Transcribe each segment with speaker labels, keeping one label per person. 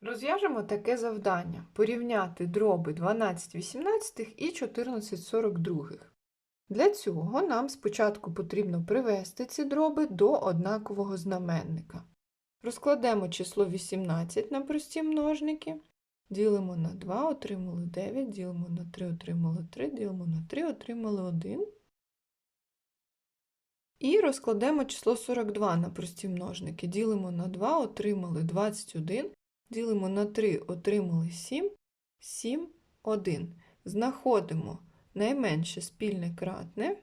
Speaker 1: Розв'яжемо таке завдання: порівняти дроби 12 18 і 14 42. Для цього нам спочатку потрібно привести ці дроби до однакового знаменника. Розкладемо число 18 на прості множники. Ділимо на 2, отримали 9, ділимо на 3, отримали 3, ділимо на 3, отримали 1. І розкладемо число 42 на прості множники. Ділимо на 2, отримали 21. Ділимо на 3, отримали 7, 7, 1. Знаходимо найменше спільне кратне.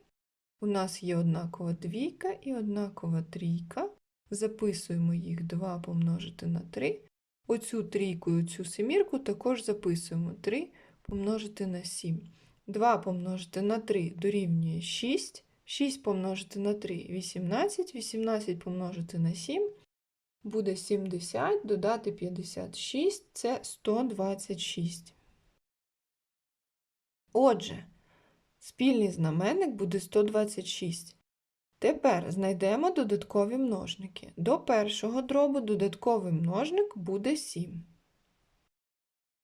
Speaker 1: У нас є однакова двійка і однакова трійка. Записуємо їх 2 помножити на 3. Оцю трійку і оцю семірку також записуємо 3 помножити на 7. 2 помножити на 3 дорівнює 6. 6 помножити на 3 18, 18 помножити на 7 буде 70, додати 56 це 126. Отже, спільний знаменник буде 126. Тепер знайдемо додаткові множники. До першого дробу додатковий множник буде 7.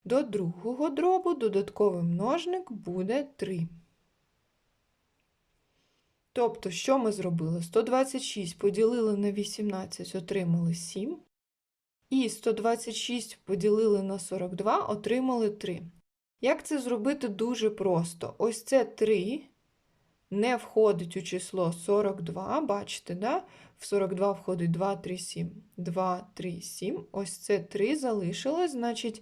Speaker 1: До другого дробу додатковий множник буде 3. Тобто, що ми зробили? 126 поділили на 18, отримали 7. І 126 поділили на 42, отримали 3. Як це зробити дуже просто? Ось це 3 не входить у число 42, бачите, да? в 42 входить 2, 3, 7. 2, 3, 7. Ось це 3 залишилось, значить,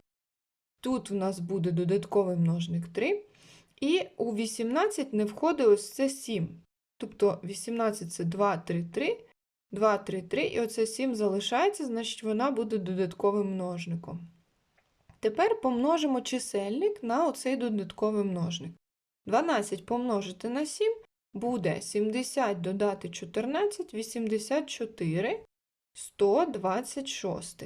Speaker 1: тут в нас буде додатковий множник 3. І у 18 не входить ось це 7. Тобто 18 це 2, 3, 3, 2, 3, 3, і оце 7 залишається, значить вона буде додатковим множником. Тепер помножимо чисельник на оцей додатковий множник. 12 помножити на 7 буде 70 додати 14, 84, 126.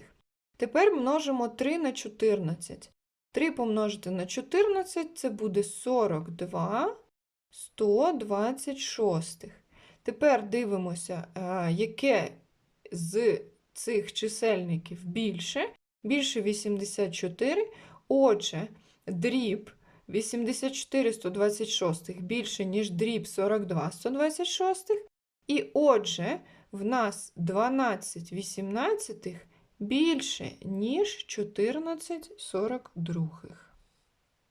Speaker 1: Тепер множимо 3 на 14. 3 помножити на 14 це буде 42. 126. Тепер дивимося, яке з цих чисельників більше. Більше 84. Отже, дріб 84 126 більше, ніж дріб 42 126. І отже, в нас 12 18 більше, ніж 14 42.